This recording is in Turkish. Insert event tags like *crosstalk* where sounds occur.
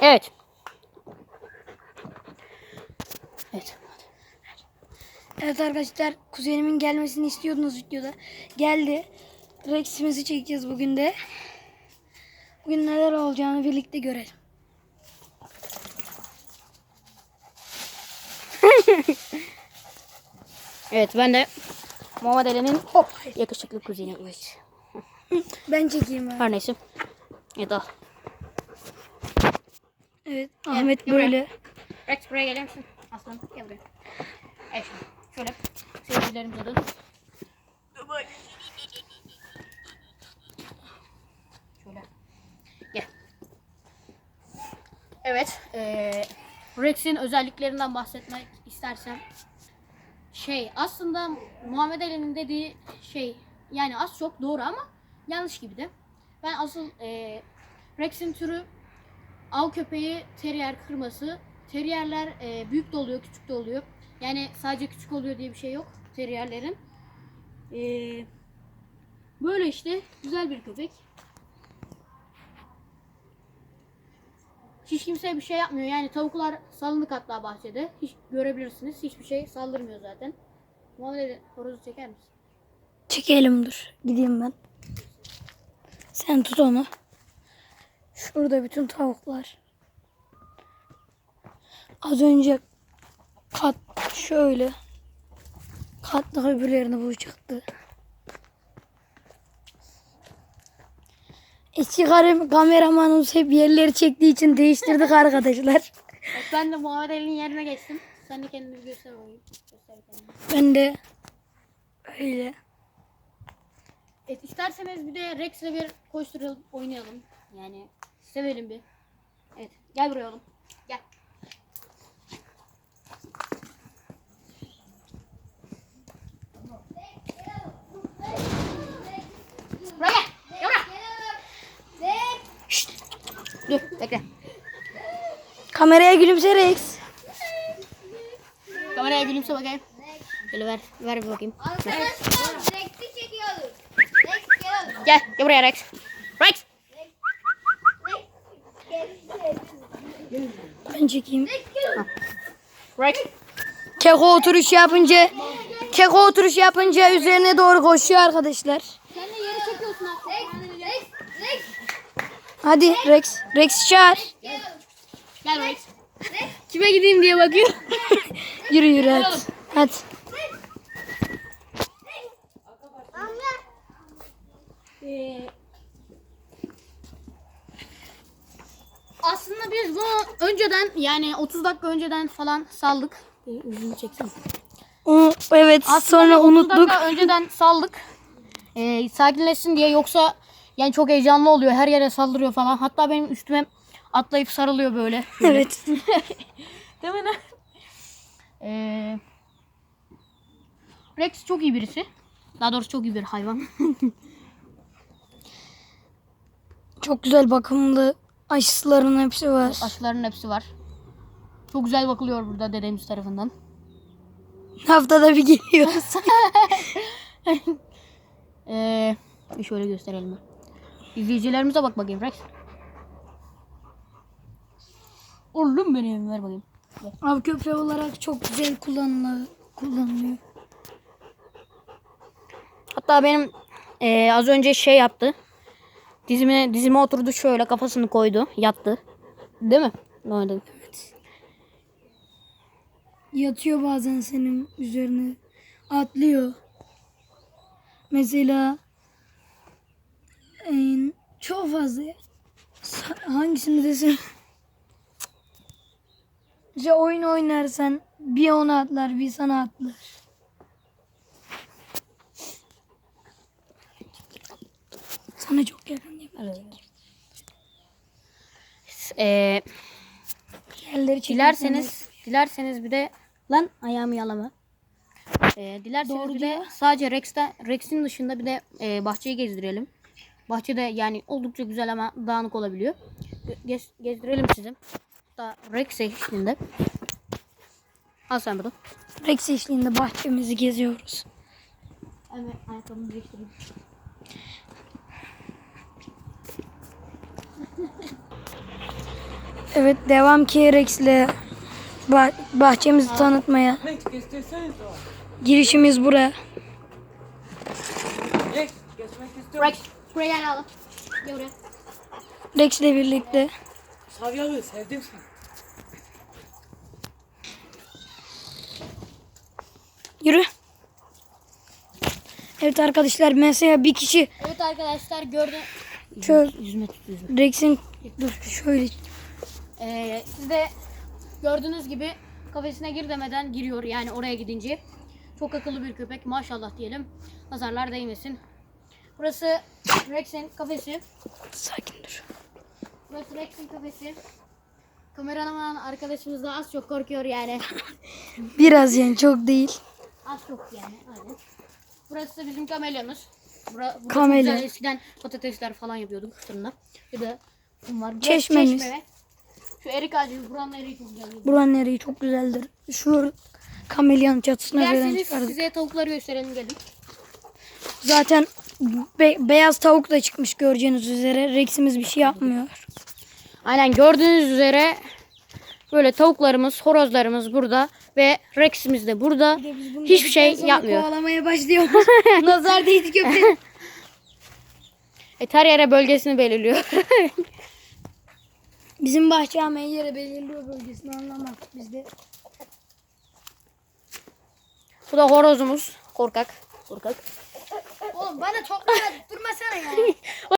Evet. Evet. Evet arkadaşlar kuzenimin gelmesini istiyordunuz videoda. Geldi. Rex'imizi çekeceğiz bugün de. Bugün neler olacağını birlikte görelim. *laughs* Evet ben de Muhammed Ali'nin hop yakışıklı kuzeniymiş. Ben çekeyim abi. Her neyse. Evet al. Evet Ahmet gel buraya. böyle. Rex buraya gelir misin? Aslan gel buraya. Evet şöyle seyircilerimize dön. Şöyle. Gel. Evet. eee Rex'in özelliklerinden bahsetmek istersem şey aslında Muhammed Ali'nin dediği şey yani az çok doğru ama yanlış gibi de. Ben asıl eee Rex'in türü av köpeği terrier kırması. Terrierler e, büyük de oluyor, küçük de oluyor. Yani sadece küçük oluyor diye bir şey yok terrierlerin. E, böyle işte güzel bir köpek. Hiç kimse bir şey yapmıyor. Yani tavuklar salınık hatta bahçede. Hiç görebilirsiniz. Hiçbir şey saldırmıyor zaten. Muhammed horozu çeker misin? Çekelim dur. Gideyim ben. Sen tut onu. Şurada bütün tavuklar. Az önce kat şöyle. Katla öbürlerine bu çıktı. Eski kameramanımız hep yerleri çektiği için değiştirdik arkadaşlar. Ben de Muhammed Ali'nin yerine geçtim. Sen de kendini göster bakayım. Ben de öyle. Evet isterseniz bir de Rex'le bir koşturalım, oynayalım. Yani sevelim bir. Evet gel buraya oğlum. Gel. Buraya gel. Gel buraya. Şşt. Dur bekle. Kameraya gülümse Rex. Kameraya gülümse bakayım. Şöyle ver, ver bir bakayım. Arkadaşlar Rex'i çekiyoruz. Rex gel oğlum. Gel, gel buraya Rex. Rex. Ben çekeyim. Rex. Keko oturuş yapınca Keko oturuş yapınca üzerine doğru koşuyor arkadaşlar. Sen de yeri çekiyorsun ha. Rex, Rex, Rex. Hadi Rex. Rex çağır. Gel Rex. Kime gideyim diye bakıyor. *laughs* Yürü yürü hadi. Hadi. Ee, aslında biz bunu önceden yani 30 dakika önceden falan saldık. Yüzünü çeksene. O, evet sonra 30 unuttuk. dakika önceden saldık. Ee, sakinleşsin diye yoksa yani çok heyecanlı oluyor. Her yere saldırıyor falan. Hatta benim üstüme atlayıp sarılıyor böyle. *laughs* Evet. *laughs* Değil mi? Ee, Rex çok iyi birisi. Daha doğrusu çok iyi bir hayvan. *laughs* Çok güzel bakımlı. Aşıların hepsi var. Aşıların hepsi var. Çok güzel bakılıyor burada dedemiz tarafından. Haftada bir geliyoruz. *laughs* Ee, bir şöyle gösterelim. İzleyicilerimize bak bakayım Rex. Oğlum benim ver bakayım. Av köpeği olarak çok güzel kullanılıyor. kullanılıyor. Hatta benim ee, az önce şey yaptı. Dizime dizime oturdu şöyle kafasını koydu, yattı. Değil mi? Öyle. Yatıyor bazen senin üzerine. Atlıyor. Mesela en, çok fazla. Hangisini desem? İşte oyun oynarsan bir ona atlar bir sana atlar. Sana çok yakın yapar. Ee, dilerseniz dilerseniz bir de lan ayağımı yalama. Ee, dilerseniz Doğru bir diyor. de sadece Rex'te Rex'in dışında bir de e, bahçeyi gezdirelim. Bahçede yani oldukça güzel ama dağınık olabiliyor. Gez, gezdirelim sizi. Hatta Rex eşliğinde. Al sen bunu. Rex eşliğinde bahçemizi geziyoruz. Evet, ayakkabımı değiştireyim. Evet devam ki Rex'le bah- bahçemizi tanıtmaya. Girişimiz buraya. Rex geçmek istiyorum. Rex buraya gel oğlum. Gel buraya. Rex'le birlikte. Savyalı sevdim seni. Yürü. Evet arkadaşlar mesela bir kişi Evet arkadaşlar gördün. şöyle. Rex'in dur şöyle Ee, siz de gördüğünüz gibi kafesine gir demeden giriyor yani oraya gidince. Çok akıllı bir köpek maşallah diyelim. Nazarlar değmesin. Burası Rex'in kafesi. sakin dur. Burası Rex'in kafesi. Kameraman arkadaşımız da az çok korkuyor yani. *laughs* Biraz yani çok değil. Az çok yani aynen. Burası bizim kamelyamız. Bura, Kamelya. eskiden patatesler falan yapıyorduk fırında. Bir de. Burası Çeşmemiz. çeşme. Şu erik ağacı, buranın eriği çok güzel. Buranın nereyi çok güzeldir. Şu kamelyanın çatısına falan çıkardık. size tavukları gösterelim gelin. Zaten be- beyaz tavuk da çıkmış göreceğiniz üzere. Rex'imiz bir şey yapmıyor. Aynen gördüğünüz üzere böyle tavuklarımız, horozlarımız burada ve Rex'imiz de burada. Hiçbir şey yapmıyor. Kovalamaya başlıyor. *laughs* Nazar değdi köpek. E, her yere bölgesini belirliyor. *laughs* Bizim bahçe ama yere belirliyor bölgesini anlamak bizde. Bu da horozumuz. Korkak. Korkak. Oğlum bana çok durmasana ya. *laughs*